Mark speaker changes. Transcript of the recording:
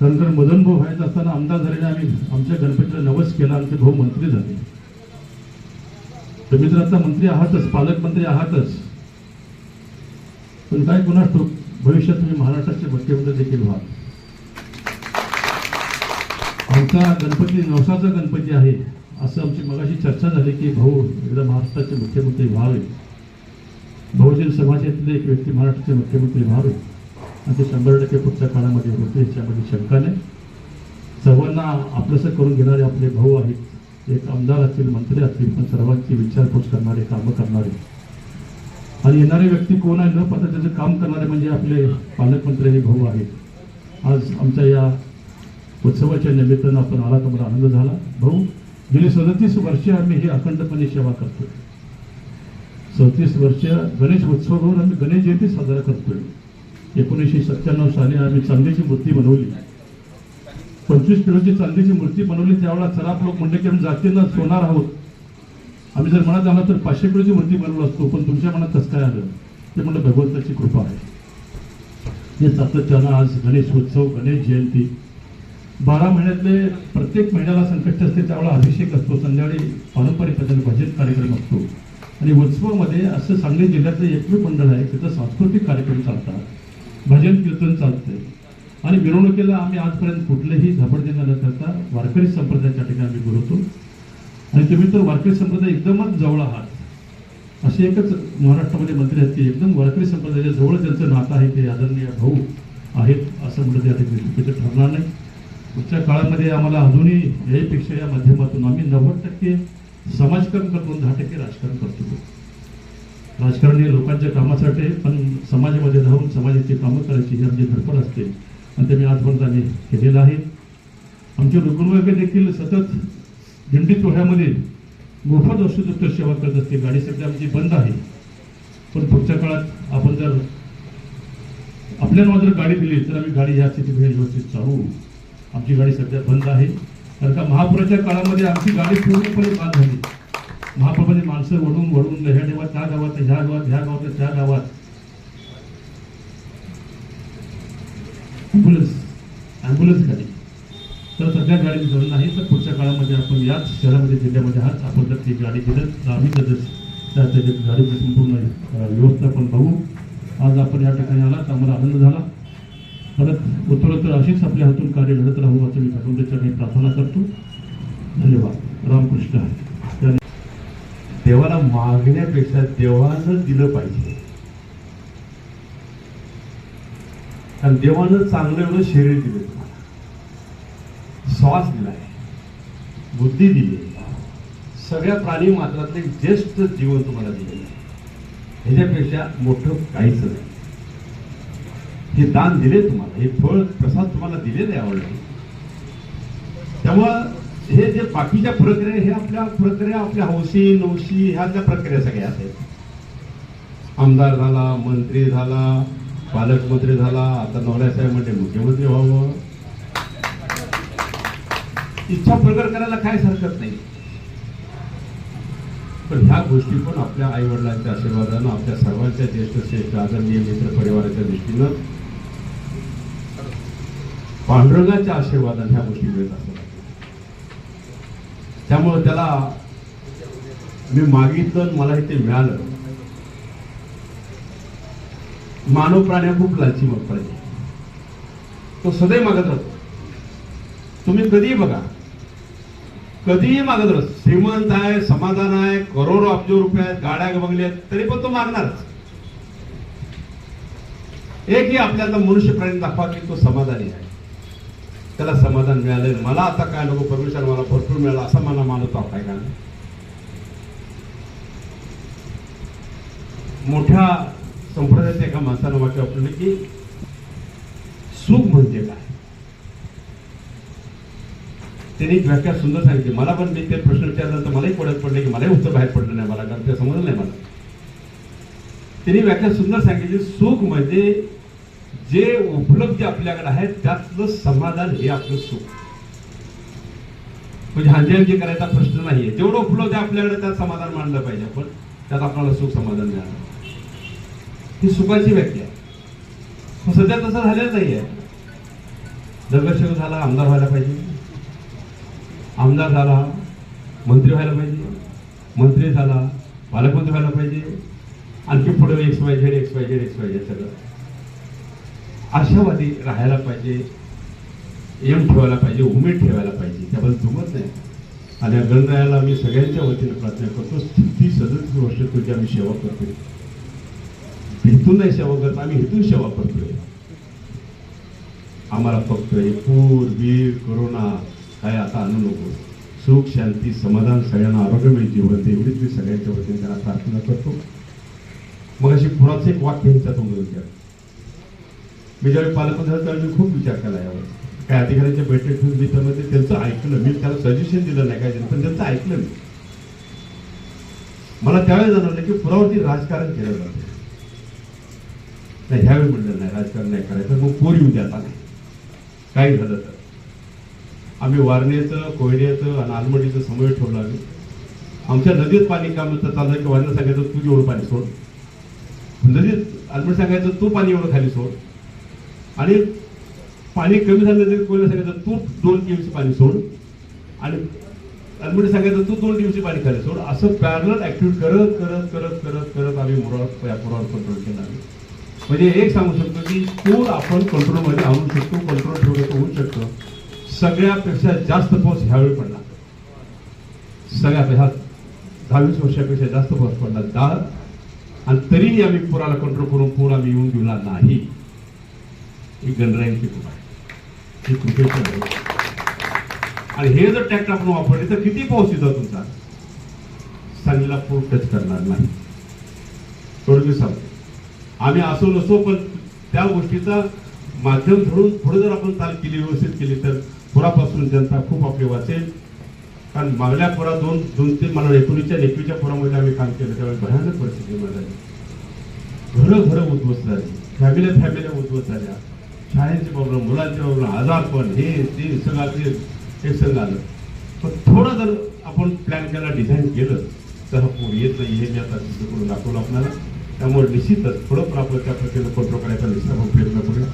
Speaker 1: नंतर मदन भाऊ व्हायचं असताना आमदार झालेले आम्ही आमच्या गणपतीला नवस केला आमचे भाऊ मंत्री झाले. तुम्ही तर आता मंत्री आहातच पालकमंत्री आहातच. पण काय कोणा भविष्यात तुम्ही महाराष्ट्राचे मुख्यमंत्री देखील व्हा आमचा गणपती नवसाचा गणपती आहे असं आमची मगाशी चर्चा झाली की भाऊ एकदा महाराष्ट्राचे मुख्यमंत्री व्हावे बहुजन समाजातले एक व्यक्ती महाराष्ट्राचे मुख्यमंत्री व्हावे आणि ते शंभर टक्के पुढच्या काळामध्ये होते याच्यामध्ये शंका नाही. सर्वांना आपलंसं करून घेणारे आपले भाऊ आहेत एक आमदार असतील मंत्री असतील पण सर्वांची विचारपूस करणारे कामं करणारे. आणि येणारे व्यक्ती कोण आहे न पाहता त्याचं काम करणारे म्हणजे आपले पालकमंत्री आणि भाऊ आहेत. आज आमच्या या उत्सवाच्या निमित्तानं आपण आला तर मला आनंद झाला. भाऊ गेली सदतीस वर्षे आम्ही ही अखंडपणे सेवा करतो सदतीस वर्ष गणेश उत्सवावर आम्ही गणेश जयंती साजरा करतोय. एकोणीसशे सत्त्याण्णव साली आम्ही चांदीची मूर्ती बनवली. पंचवीस किलोची चांदीची मूर्ती बनवली त्यावेळेला सराफ लोक म्हणले की आम्ही जातींना सोनार आहोत. आम्ही जर मनात आला तर पाचशे किलोची मूर्ती बनवलो असतो पण तुमच्या मनात कसं काय आलं? ते म्हणलं भगवंताची कृपा आहे. हे सातत्यानं आज गणेश उत्सव गणेश जयंती. बारा महिन्यातले प्रत्येक महिन्याला संकष्ट असते त्यावेळेला अभिषेक असतो संध्याकाळी पारंपरिक पद्धतीने भजन कार्यक्रम असतो. आणि उत्सवामध्ये असं सांगली जिल्ह्यातलं एकमेव मंडळ आहे तिथं सांस्कृतिक कार्यक्रम चालतात भजन कीर्तन चालते आणि मिरवणुकीला आम्ही आजपर्यंत कुठलेही धबडदिन न करता वारकरी संप्रदायाच्या ठिकाणी आम्ही बोलवतो आणि तुम्ही तर वारकरी संप्रदाय एकदमच जवळ आहात. असे एकच महाराष्ट्रामध्ये मंत्री आहेत की एकदम वारकरी संप्रदायाच्या जवळ त्यांचं नातं आहे ते आदरणीय भाऊ आहेत असं म्हणलं त्या ठिकाणी चुकीचं ठरणार नाही. पुढच्या काळामध्ये आम्हाला अजूनही याहीपेक्षा या माध्यमातून आम्ही नव्वद टक्के समाजकारण करतो दहा टक्के राजकारण करतो राजकारण हे लोकांच्या कामासाठी पण समाजामध्ये राहून समाजाची कामं करायची ही आमची धडपड असते. आणि ते मी आजपर्यंत आम्ही केलेलं आहे. आमचे रुग्णवर्ग देखील सतत दिंडी सोहळ्यामध्ये मोफत औषधोत्तर सेवा करत असते गाडी सध्या आमची बंद आहे. पण पुढच्या काळात आपण जर आपल्याला जर गाडी दिली तर आम्ही गाडी या स्थितीत व्यवस्थित चालवू आमची गाडी सध्या बंद आहे. कारण का महापुराच्या काळामध्ये आमची गाडी पूर्णपणे बाद झाली. महापुरामध्ये माणसं वडून वडून ह्या गावात त्या गावात ह्या गावात ह्या गावात त्या गावात. ॲम्ब्युलन्स ॲम्ब्युलन्स गाडी तर सध्या गाडी जर नाही तर पुढच्या काळामध्ये आपण याच शहरामध्ये जिल्ह्यामध्ये आहात. आपण जर ती गाडी दिलं तर आम्ही तर त्या त्याच्या गाडीची संपूर्ण व्यवस्था आपण बघू आज आपण या ठिकाणी आला तर आम्हाला आनंद झाला. परत उत्तरोत्तर अशीच आपल्या हातून कार्य घडत राहू असं मी भगवंताच्या प्रार्थना करतो. धन्यवाद. रामकृष्ण हरी.
Speaker 2: देवाला मागण्यापेक्षा देवानं दिलं पाहिजे. कारण देवानं चांगलं एवढं शरीर दिलं. तुम्हाला श्वास दिलाय. बुद्धी दिली. सगळ्या प्राणी मात्रातले ज्येष्ठ जीवन तुम्हाला दिलेलं आहे. ह्याच्यापेक्षा मोठं काहीच नाही. हे दान दिले तुम्हाला हे फळ प्रसाद तुम्हाला दिलेलं आहे तेव्हा हे जे बाकीच्या प्रक्रिया हे आपल्या प्रक्रिया आपल्या हौशी नवशी ज्या प्रक्रिया सगळ्या आहेत. आमदार झाला मंत्री झाला पालकमंत्री झाला आता नवऱ्यासाहेब म्हणजे मुख्यमंत्री व्हावं. इच्छा प्रकट करायला काहीच हरकत नाही. पण ह्या गोष्टी पण आपल्या आई वडिलांच्या आशीर्वादानं आपल्या सर्वांच्या ज्येष्ठ श्रेष्ठ आदरणीय मित्र परिवाराच्या दृष्टीनं पांडुरंगाच्या आशीर्वादाने ह्या गोष्टी मिळत असतात. त्यामुळं त्याला मी मागितलं मला ते मिळालं. मानव प्राण्या खूप लालची मग पाहिजे तो सदैव मागत राहतो. तुम्ही कधीही बघा. कधीही मागत राहतो. श्रीमंत आहे समाधान आहे करोडो अब्ज रुपये आहेत गाड्या बघल्यात आहेत तरी पण तो मागणारच. एकही आपल्याला मनुष्य प्राणी दाखवा की तो समाधानी आहे. त्याला समाधान मिळालं मला आता काय नको परमेश्वर मला भरपूर मिळालं असं मला मानतो काय का मोठ्या संप्रदायात एका माणसानं वाक्य वापरलं की सुख म्हणजे काय? त्यांनी एक व्याख्या सुंदर सांगितली. मला पण मी ते प्रश्न विचारल्यानंतर मलाही पडत पडले की मलाही उत्तर बाहेर पडलं नाही मला कारण ते समजलं नाही मला. त्यांनी व्याख्या सुंदर सांगितली सुख म्हणजे जे उपलब्ध आपल्याकडे आहे त्यातलं समाधान हे आपलं सुख. म्हणजे हांजी करायचा प्रश्न नाहीये. जेवढं उपलब्ध आपल्याकडे त्यात समाधान मानलं पाहिजे आपण. त्यात आपल्याला सुख समाधान मिळालं. ही सुखाची व्याख्या आहे. सध्या तसं झालेलं नाहीये. नगरसेवक झाला आमदार व्हायला पाहिजे. आमदार झाला मंत्री व्हायला पाहिजे. मंत्री झाला पालकमंत्री व्हायला पाहिजे. आणखी पुढे X Y Z X Y Z X Y Z सगळं. आशावादी राहायला पाहिजे एम ठेवायला पाहिजे उमेद ठेवायला पाहिजे त्याबद्दल जुमत नाही. आणि गणरायाला आम्ही सगळ्यांच्या वतीनं प्रार्थना करतो स्थिती सदतीस वर्ष तुझी आम्ही सेवा करतोय. इथून नाही सेवा करतो आम्ही इथून सेवा करतोय. आम्हाला फक्त हे पूर वीर कोरोना काय आता आणू नको. सुख शांती समाधान सगळ्यांना आरोग्यमय जीवन दे एवढीच मी सगळ्यांच्या वतीने त्यांना प्रार्थना करतो. मग अशी कुणाचं एक वाक्य त्यातून विचार मी ज्यावेळी पालकमंत्री झालो त्यावेळी मी खूप विचार केला यावर. काय अधिकाऱ्यांच्या बैठक घेऊन मी त्यामध्ये त्यांचं ऐकलं. मी त्याला सजेशन दिलं नाही काय पण त्यांचं ऐकलं मी. मला त्यावेळेस जाणवलं की पुरावरती राजकारण केलं जातं. नाही ह्यावेळी म्हणलं नाही राजकारण नाही करायचं. मग पोर येऊ द्या नाही काही झालं तर. आम्ही वारणेचं कोयड्याचं आणि आलमडीचं समोर ठेवलं आम्ही. आमच्या नदीत पाणी काम तर चाललं की वारणं सांगायचं तू एवढं पाणी सोड. नदीत आलमडी सांगायचं तू पाणी एवढं खाली सोड. आणि पाणी कमी झालं तरी कोयना सांगायचं तू दोन टीएमसी पाणी सोड. आणि आलमडी सांगायचं तू दोन टीएमसी पाणी खाली सोड. असं पॅरल ऍक्टिव्ह करत करत करत करत करत आम्ही मुरावर या कंट्रोल केला आम्ही. म्हणजे एक सांगू शकतो की पूर आपण कंट्रोलमध्ये आणू शकतो कंट्रोल ठेवण्याचं होऊ शकतो. सगळ्यापेक्षा जास्त पाऊस ह्यावेळी पडला. सगळ्यापेक्षा दहावीस वर्षापेक्षा जास्त पाऊस पडला. दहा आणि तरीही आम्ही पुराला कंट्रोल करून पूर आम्ही येऊन दिला नाही. ही गणरायांची कृपा आहे? ही कृपेची आहे. आणि हे जर ट्रॅक्टर आपण वापरले तर किती पाऊस येतो तुमचा? सांगलीला पूर टच करणार नाही. थोडं मी सांगतो. आम्ही असो नसो पण त्या गोष्टीचा माध्यम धरून पुढे जर आपण चाल केली व्यवस्थित केली तर पुरापासून जनता खूप आपली वाचेल. कारण मागल्या पुरा दोन दोन तीन मला एकोणीसच्या एकवीसच्या पुरामध्ये आम्ही काम केलं त्यावेळी भयानक परिस्थिती निर्माण झाली. घरं घरं उद्ध्वस्त झाली. फॅमिल्या फॅमिल्या उद्ध्वस्त झाल्या. शाळेचे प्रॉब्लेम मुलांचे प्रॉब्लेम आजारपण हे ते सगळं हे सगळं आलं पण थोडं जर आपण प्लॅन केला डिझाईन केलं तर हा पूर येत नाही हे मी आता सिद्ध करून दाखवलं आपल्याला. त्यामुळे निश्चितच थोडंफार आपलं त्या प्रक्रियेला कंट्रोल करायचा निश्चित आपण प्रयत्न करूया.